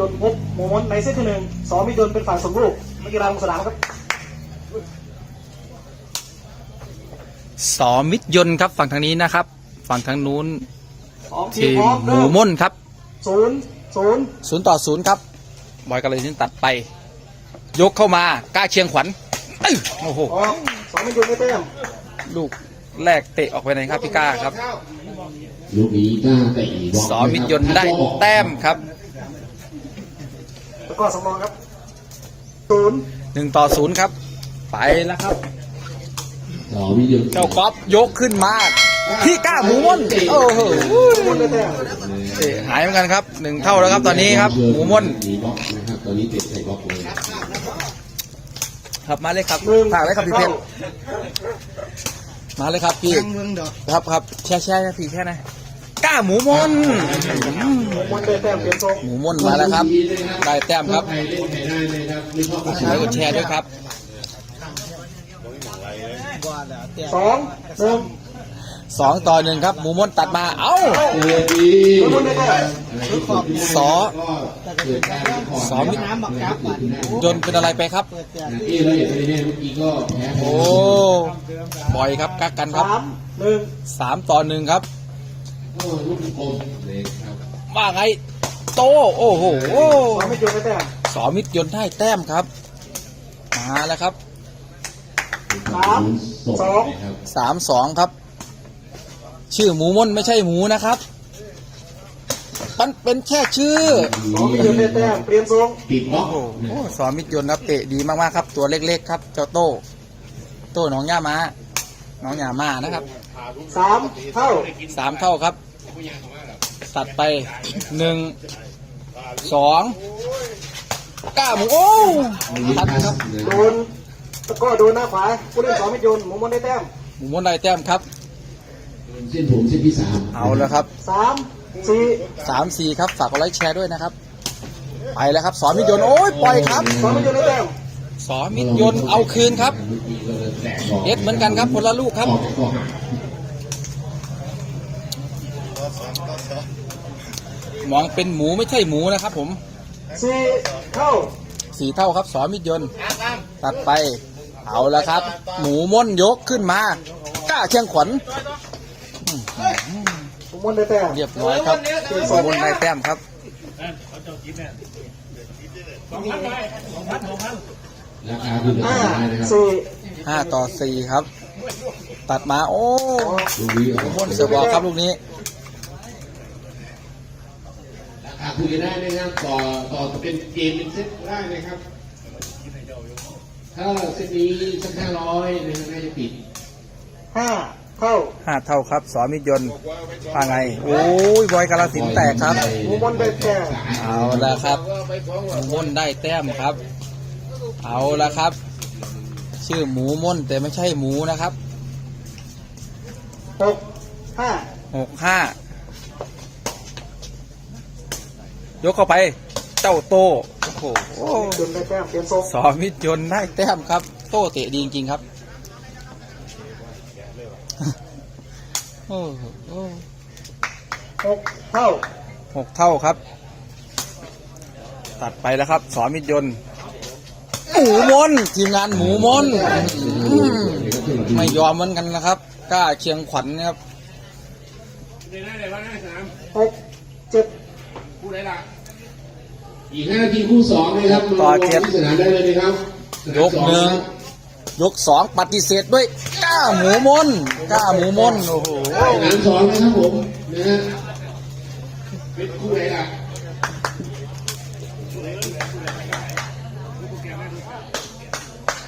ยนต์พบหมูมนในเซตที่หนึ่งสอมิตรยนต์เป็นฝ่ายส่งลูกนักกีฬาลงสนามครับสอมิตรยนต์ครับฝั่งทางนี้นะครับ ฝั่งทางนู้นสองทีมทีมพร้อมหเริ่มูมม่นครับศูนย์ศูนย์ศูนย์ต่อศูนย์ครับบอยกระเลยตัดไป ยกเข้ามากล้าเชียงขวัญอื้อโอ้โหออกสอมิตรยนต์ได้แต้มลูกแรกเตะออกไปไหนครับพี่ก้าครับ ลูกนี้กล้าเตะบล็อกสอมิตรยนต์ได้แต้มครับแล้ว ก็สำรองครับศูนย์หนึ่งต่อศูนย์ครับ ไปแล้วครับสอมิตรยนต์เจ้าก๊อฟยกขึ้นมาพี่ก้าหมูม่นโอ้โหหมูมนได้แต้มเตะหายเหมือนกันครับหนึ่งเท่าแล้วครับตอนนี้ครับ หมูม่นมีบล็อกนะครับตอนนี้เตะใส่บล็อกเลยครับมาเลยครับหนึ่งฝากเลยครับพี่เพชรท่ามาเลยครับพี่ครับครับแช่แช่นะพี่แช่นะ กล้าหมูม่นหมูมนได้แต้มเปลี่ยนทรงหมูม่นมาแล้วครับ ได้แต้มครับใครเล่นใครได้เลยครับไม่ชอบกดไลค์กดแชร์ด้วยครับสองหนึ่งสองต่อหนึ่งครับ หมูม่นตัดมา เอ้าเออดีหมูมนได้แต้มอะไรที่เกิดขึ้นได้สอก็เกิดการขอสอมิตรยนต์เป็นอะไรไปครับที่เราเห็นไปเนี่ยเมื่อกี้ก็แพ้โอ้บ่อยครับกักกันครับสามหนึ่งสามต่อหนึ่งครับ โอ้ลูกกลมเลยครับว่าไง โต โอ้โหสอมิตรยนต์ได้แต้มสอมิตรยนต์ได้แต้มครับ มาแล้วครับสามสองนะครับสามสองครับ ชื่อหมูม่นไม่ใช่หมูนะครับมันเป็นแค่ชื่อสอมิตรยนต์ได้แต้มเปลี่ยนทรงปิดบล็อกโอ้โหสอมิตรยนต์ครับเตะดีมากๆครับ ตัวเล็กๆครับ เจ้าโต้โต้หน้องย่ามาน้องย่ามานะครับ สามเท่าสามเท่าครับ ตัดไปหนึ่งสองก้าหมูโอ้ตัดครับโดนแล้วก็โดนหน้าขวาผู้เล่นสอมิตรยนต์หมูมนได้แต้มหมูม่นได้แต้มครับเส้นผมเส้นที่สามเอาแล้วครับสามสี่สามสี่ครับฝากกดไลค์แชร์ด้วยนะครับ ไปแล้วครับสอมิตรยนต์โอ้ยปล่อยครับสอมิตรยนต์ได้แต้มสอมิตรยนต์เอาคืนครับเมื่อกี้ก็เลยแตกบล็อกเอ็ดเหมือนกันครับคนละลูกครับ ออกก็หัก มองเป็นหมูไม่ใช่หมูนะครับผมสี่เท่าสีเท่าครับสอมิตรยนต์ตัดไป เอาแล้วครับ หมูม่นยกขึ้นมากล้าเชียงขวัญหมูมนได้แต้มเรียบร้อยครับหมูม่นได้แต้มครับราคาคือเดือดห้าได้นะครับสี่ห้าต่อสี่ครับ ตัดมาโอ้ลูกนี้หมูม่นเสือบอกครับลูกนี้ รา คาคุยได้นะครับ ต่อต่อเป็นเกมเป็นเซตได้นะครับ ถ้าเซตนี้สักห้าร้อยนะครับน่าจะปิดห้าเท่าห้าเท่าครับสอมิตรยนต์ว่าไง โอ้ยบอยกาลสินธุ์แตกครับหมูมนได้แต้มเอาละครับหมูม่นได้แต้มครับ เอาละครับ ชื่อหมูม่นแต่ไม่ใช่หมูนะครับหกห้าหกห้า ยกเข้าไป เจ้าโตโอ้โหจนได้แต้มเปลี่ยนทรงสอมิตรยนต์ได้แต้มครับ โตเตะดีจริงๆครับโอ้โหหกเท่าหกเท่าครับ ตัดไปแล้วครับสอมิตรยนต์หมูมนทีมงานหมูมนอืมไม่ยอมเหมือนกันนะครับกล้าเชียงขวัญนะครับหกเจ็ด อีกห้านาทีคู่สองนะครับต่อเจ็ดที่สนามได้เลยนะครับสนามยกหนึ่งยกสองปฏิเสธด้วยกล้าหมูมนกล้าหมูมนโอ้โหสองสนามสองนะครับผมนะฮะเป็นคู่ไหนล่ะ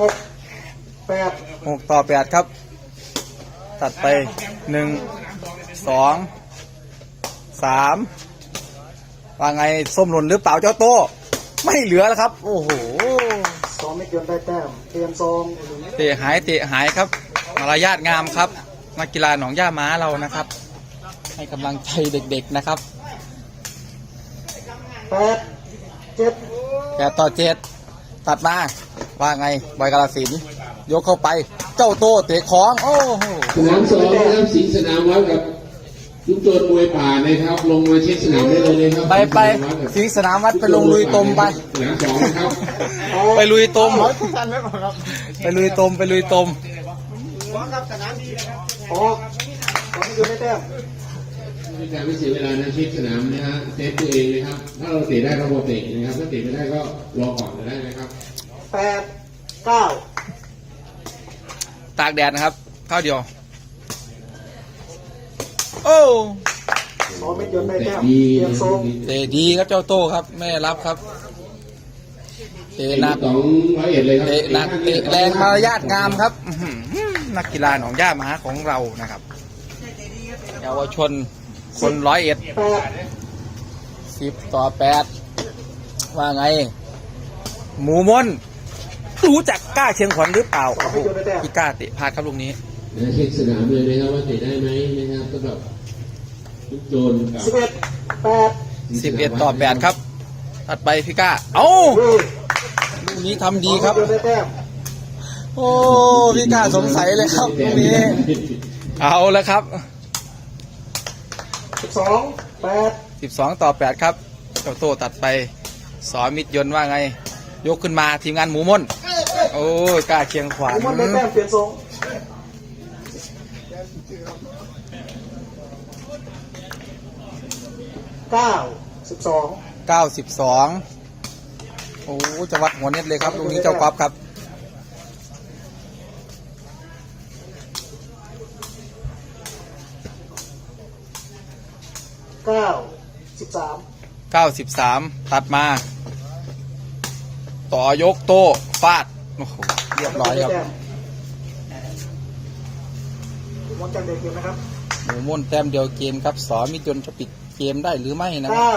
หกแปดหกต่อแปดครับ ตัดไปหนึ่งสองสาม ว่าไงส้มหล่นหรือเปล่าเจ้าโตไม่เหลือแล้วครับ โอ้โหสองไม่เกินได้แต้มเปลี่ยนทรงเตะหายเตะหายครับมารยาทงามครับนักกีฬาหนองย่าม้าเรานะครับ ให้กำลังใจเด็กๆนะครับแปดเจ็ดแปดต่อเจ็ดตัดมาว่าไงบอยกาลสินธุ์ยกเข้าไป เจ้าโตเตะของ โอ้โหสนามสองนะครับสิงห์สนามวัดกับ ทุกโจรมวยป่านะครับ ลงมาเช็คสนามได้เลยนะครับไปไปสิงห์สนามวัดไปลงลุยตมไปสนามสองนะครับไปลุยตมร้อยทุกท่านไว้ก่อนครับไปลุยตมไปลุยตมฟ้องครับสนามดีนะครับออกสองไม่โดนได้แต้มไม่การไม่เสียเวลานะเช็คสนามนะฮะเซฟตัวเองนะครับ ถ้าเราเตะได้เราเตะนะครับ ถ้าเตะไม่ได้ก็รอก่อนก็ได้นะครับแปดเก้าตากแดดนะครับข้าวเดียว โอ้สองเม็ดยนต์ได้เตะแต้มดีเตรียมทรงเตะดีครับเจ้าโต้ครับไม่รับครับเตะหนักสองร้อยเอ็ดเลยครับเตะหนักเตะแรงมารยาทงามครับอื้อหือนักกีฬาหนองย่ามาของเรานะครับเยาวชนคนร้อยเอ็ดแปดสิบต่อแปดว่าไง หมูมนรู้จักกล้าเชียงขวัญหรือเปล่าโอ้โหพี่กล้าเตะพลาดครับลูกนี้ นะเช็คสนามเลยนะครับว่าเตะได้ไหมนะครับสำหรับ ทุกโจรกับสิบเอ็ดแปดสิบเอ็ดต่อแปดครับ ตัดไปพี่ก้า เอ้าลุยลูกนี้ทำดีครับสองเม็ดยนต์ได้แต้มโอ้พี่ก้าสงสัยเลยครับลูกนี้ เอาแล้วครับสิบสองแปดสิบสองต่อแปดครับเจ้าโตตัดไป สอมิตรยนต์ว่าไง ยกขึ้นมาทีมงานหมูม่นโอ้ยกล้าเชียงขวัญหมูมันได้แต้มเปลี่ยนทรง เก้าสิบสองเก้าสิบสองโอ้จะวัดหัวเน็ตเลยครับลูกนี้เจ้าก๊อฟครับ เก้าสิบสามเก้าสิบสามตัดมา ต่อยกโต้ฟาด โอ้โห เรียบร้อยครับวันจันทร์เด็กเกมนะครับ หมูม่นแต้มเดียวเกมครับสอมิตรยนต์จะปิด เกมได้หรือไม่นะเก้า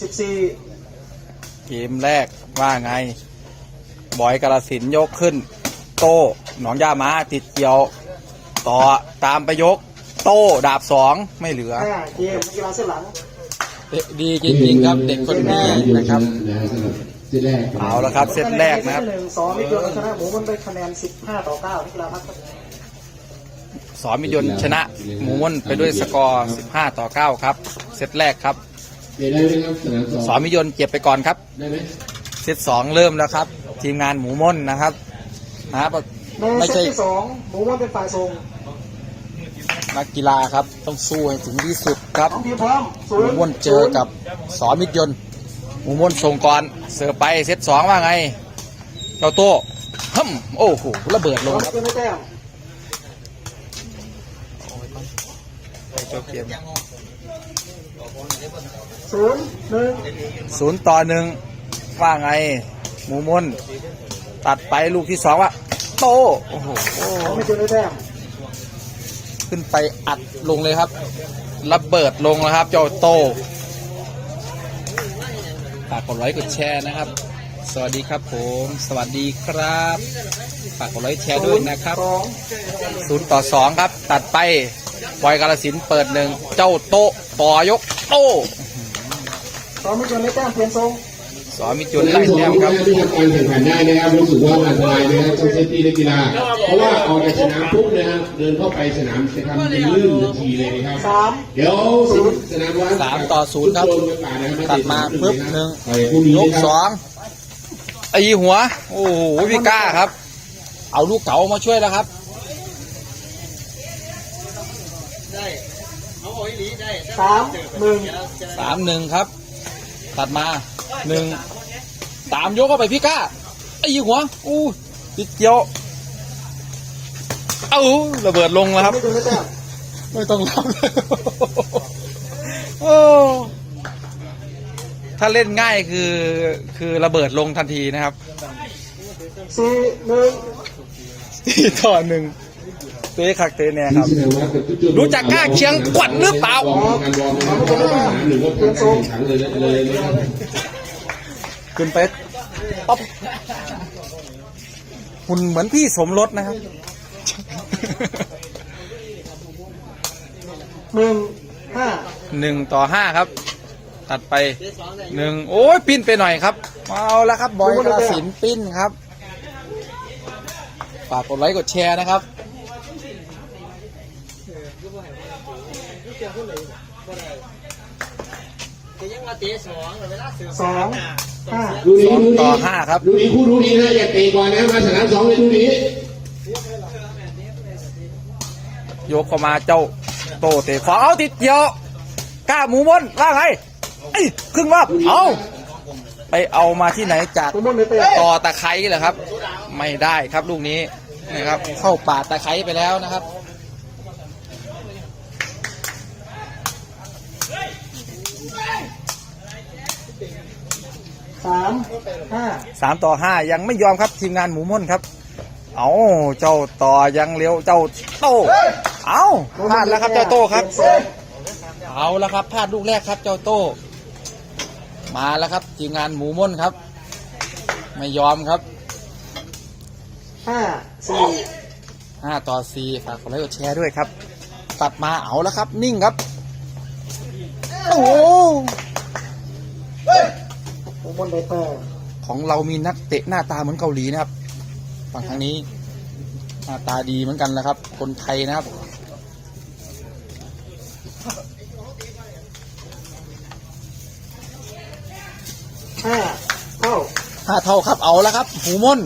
สิบสี่เกมแรกว่าไง บอยกระสินธุ์ยกขึ้น โต้หนองย่ามาติดเกี่ยว ต่อตามไปยก โต้ดาบสองไม่เหลือ ห้าเกมนักกีฬาเส้นหลังเตะดีจริงๆครับเด็กคนนี้นะครับนะสำหรับเซตแรกเอาละครับเซตแรกนะครับเซตหนึ่งสองมิตรยนต์ชนะหมูมันได้คะแนนสิบห้าต่อเก้านักกีฬาพักครับ สอมิตรยนต์ชนะหมูม่นไปด้วยสกอร์ 15 ต่อ 9 ครับ เซตแรกครับเตะได้ไหมครับสนามสองสอมิตรยนต์เก็บไปก่อนครับได้ไหมเซตสองเริ่มแล้วครับ ทีมงานหมูม่นนะครับนะครับในไม่เซตใช่ที่สองหมูมันเป็นฝ่ายส่งนักกีฬาครับต้องสู้ให้ถึงที่สุดครับสองทีมพร้อมศูหมูนย์ม่นเจอกับสอมิตรยนต์หมูม่นส่งก่อนเสิร์ฟไปเซตสองว่าไงเจ้าโต้ฮึมโอ้โหระเบิดลสองงครับ เกมได้แต้ม เจ้าเกมศูนย์หนึ่งศูนย์ต่อหนึ่งว่าไงหมูมนตัดไปลูกที่สองว่า โต โอ้โหสองมิตรยนต์ได้แต้มขึ้นไปอัดลงเลยครับ ระเบิดลงแล้วครับเจ้าโตฝากกดไลค์กดแชร์นะครับ สวัสดีครับผม สวัสดีครับ ฝากกดไลค์แชร์ด้วยนะครับศูนย์ต่อสองครับ ตัดไป บอยกาลสินธุ์เปิดหนึ่งเจ้าโตต่อยกโตสองมิตรยนต์ได้แต้มเปลี่ยนทรงสอมิจุนไล่แต้มครับที่ทำการแข่งขันได้นะครับรู้สึกว่าอันตรายนะครับต้องเซฟตี้นักกีฬาเพราะว่าออกจากสนามปุ๊บนะครับเดินเข้าไปสนามจะทำเป็นลื่นทันทีเลยนะครับสามเดี๋ยวสนามวัดสามต่อศูนย์ครับทุกโจมวยป่านะครับตัดมาปึ๊บหนึ่งไปคู่นี้ยกนะครับสองตีหัว โอ้โหพี่ก้าครับ เอาลูกเก๋ามาช่วยแล้วครับ สามหนึ่งสามหนึ่งครับ ตัดมาหนึ่งสามยกเข้าไปพี่ก้าไอ้หัวอู้ติดเกี่ยวเอ้าระเบิดลงแล้วครับมิตรยนต์ได้แต้มไม่ต้องรับเลยโอ้ถ้าเล่นง่ายคือคือระเบิดลงทันทีนะครับสี่หนึ่งที่ต่อหนึ่ง เตะคักเตะแน่ครับที่สนามวัดกับทุโจมรู้จักกล้าเชียงขวัญหรือเปล่าวอร์มการวอร์มนะครับสนามหรือว่าการแข่งขันเลยเลยนะครับขึ้นไปป๊อปหุ่นเหมือนพี่สมรสนะครับหนึ่งห้าหนึ่งต่อห้าครับ ตัดไปหนึ่งโอ้ยปิ้นไปหน่อยครับ เอาแล้วครับ บอยกระสินธุ์ปิ้นครับ ฝากกดไลค์กดแชร์นะครับ สองห้าดูสนี้องดูต่อนี้ห้าครับ ดูนี้คู่ดูนี้นะอย่าเตะก่อนนะมาสนามสองเลยดูนี้ยกเข้ามาเจ้าโตเตะขวาเอาติดเกี่ยวกล้าหมูมนว่าไงเอ้ยครึ่งรอบเอาไปเอามาที่ไหนจากหมูมนได้แต้มต่อตะไคร้เหรอครับ ไม่ได้ครับลูกนี้นะครับ เข้าป่าตะไคร้ไปแล้วนะครับ สามห้าสามต่อห้ายังไม่ยอมครับทีมงานหมูม่นครับ เอาเจ้าต่อยังเลี้ยวเจ้าโตเอาพลาดแล้วครับเจ้าโตครับ เอาแล้วครับพลาดลูกแรกครับเจ้าโตมาแล้วครับทีมงานหมูม่นครับ ไม่ยอมครับห้าสี่ห้าต่อสี่ฝากกดไลค์กดแชร์ด้วยครับ ตัดมาเอาแล้วครับ นิ่งครับ โอ้ โหหมูมนได้แต้มของเรามีนักเตะหน้าตาเหมือนเกาหลีนะครับ ฝั่งทางนี้หน้าตาดีเหมือนกันนะครับ คนไทยนะครับห้าเท่าห้าเท่าครับเอาแล้วครับ หมูม่น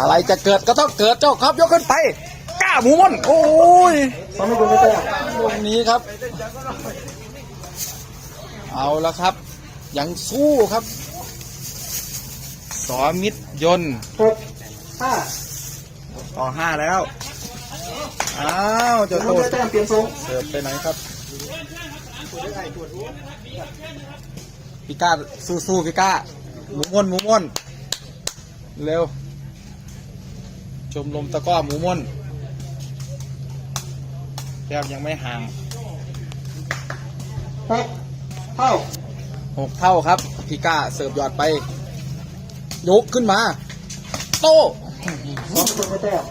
อะไรจะเกิดก็ต้องเกิดเจ้าครับ ยกขึ้นไปกล้าหมูม่นโอ้ยสองไม่โดนได้แต้มตรงนี้ครับ เอาแล้วครับ ยังสู้ครับ สอมิตรยนต์หกห้าต่อห้าแล้ว อ้าวหมูเจ้ามโตนได้แต้มเปลี่ยนทรงเสิร์ฟไปไหนครับพี่ก้าสู้ๆพี่ก้าหมูม่วนหมูม่วนเร็ว ชมรมตะกร้อหมูม่วนแต้มยังไม่ห่างหกเท่าหกเท่าครับพี่ก้าเสิร์ฟหยอดไป ยกขึ้นมา โต้สองไม่โดนได้แต้ม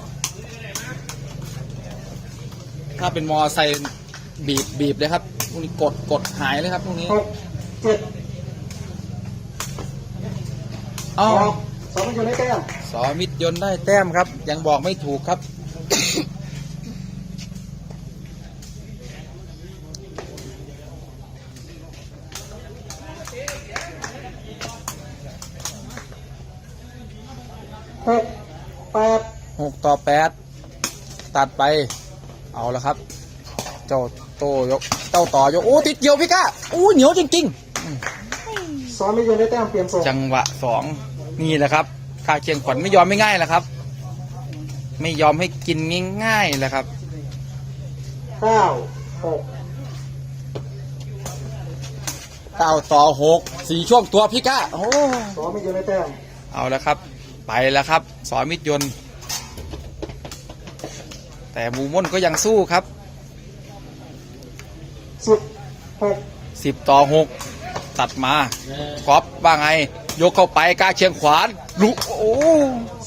ถ้าเป็นมอไซค์บีบบีบเลยครับพวกนี้กดกดหายเลยครับพวกนี้หกเจ็ดเอ้าออกสองไม่โดนได้แต้มสอมิตรยนต์ได้แต้มครับ ยังบอกไม่ถูกครับ หกแปด หกต่อแปดตัดไป เอาแล้วครับ เจ้าโตยกเจ้าต่อยกโอ้ติดเกี่ยวพี่ก้าอู้เหนียวจริงสองไม่โดนได้แต้มเปลี่ยนทรงๆ จังหวะสองนี่แหละครับข้าเชียงขวัญไม่ยอมไม่ง่ายแหละครับ ไม่ยอมให้กินง่ายๆแหละครับ เก้าหกเก้าต่อหกสี่ช่วงตัวพี่ก้าโอ้สองไม่โดนได้แต้มเอาแล้วครับ ไปแล้วครับ สอนมิตรยนต์ แต่หมูม่นก็ยังสู้ครับสิบหกสิบต่อหกตัดมาก๊อฟว่าไง ยกเข้าไปกล้าเชียงขวานลุโอ้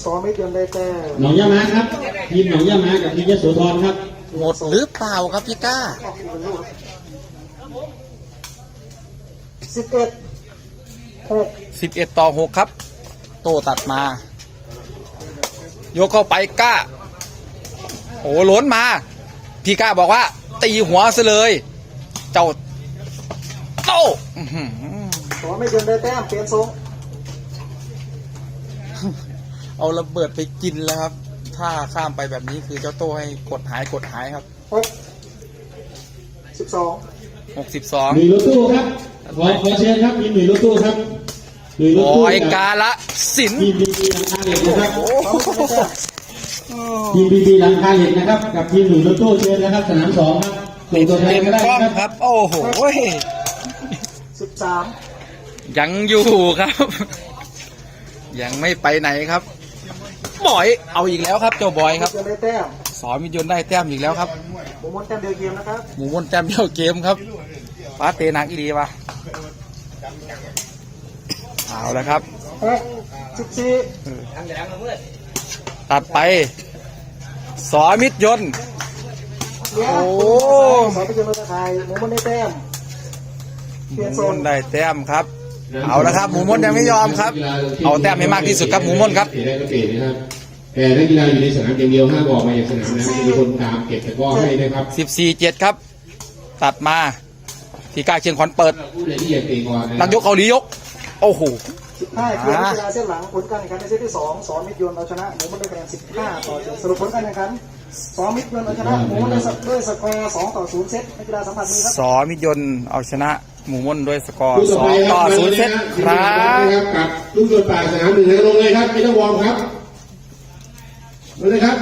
สองไม่โดนได้แต้มหนองยามาครับ ทีมหนองยามากับทีมยโสธรครับ หมดหรือเปล่าครับพี่ก้าสิบเอ็ดหกสิบเอ็ดต่อหกครับ โตตัดมา ยกเข้าไปกล้า โอ้หล้นมา พี่ก้าบอกว่า ตีหัวซะเลย เจ้าโตอื้อหือสองไม่โดนได้แต้มเปลี่ยนทรงเอาระเบิดไปกินแล้วครับ ถ้าข้ามไปแบบนี้คือเจ้าโตให้กดหายกดหายครับหกสิบสองหกสิบสองหนุ่ยรถตู้ครับขอขอเชิญครับทีมหนุ่ยรถตู้ครับหนุ่ยรถโอ้ตู้ยกับกาละสินทีมบีบีหลังคาเหล็กนะครับโอ้ ทีมบีบีหลังคาเหล็กนะครับ กับทีมหนุ่ยรถตู้เชิญนะครับ สนามสองครับส่งตัวแทเต็นมก็ได้กล้องครับครับ โอ้โหสิบสามยังอยู่ครับ ยังไม่ไปไหนครับ บอยเอาอีกแล้วครับเจ้าบอยครับโดนได้แต้มสอนมิตรยนต์ได้แต้มอีกแล้วครับหมูมนแต้มเดียวเกมนะครับหมูวนแต้มเดียวเกมครับฟ้าเตะหนักอีรีวะเอาแล้วครับหกสิบสี่ตัดไป สอมิตรยนต์เลี้ยงโอ้สองไม่โดนได้ไทยหมูมนได้แต้มหมูม่นได้แต้มครับ เอาละครับ หมูม่นยังไม่ยอมครับ เอาแต้มให้มากที่สุดครับหมูม่นครับเตะได้ก็เตะนะครับแต่นักกีฬาอยู่ในสนามอย่างเดียวห้ามออกมาจากสนามนะมีคนตามเก็บตะกร้อให้นะครับสิบสี่เจ็ดครับ ตัดมา ที่กล้าเชียงขวัญเปิดผู้ใดที่อยากเตะก่อนนะนักยกเกาหลียก โอ้โห 15เกียรติกีฬาเส้นหลังผลการแข่งขันในเซตที่2สอนมิตรยนต์เอาชนะหมูมันด้วยคะแนน15ต่อ7สรุปผลการแข่งขันสอนมิตรยนต์เอาชนะหมูมันด้วยสกอร์2ต่อ0เซตนักกีฬาสัมผัสมือครับ สอมิตรยนต์เอาชนะหมูม่นด้วยสกอร์ผู้สต่ออไปงคต่รัอบศูนย์เซตครัครับบกับลูกโยนป่ากสนามหนึ่งนะลงเลยครับไม่ต้องวอร์มครับลงเลยครับ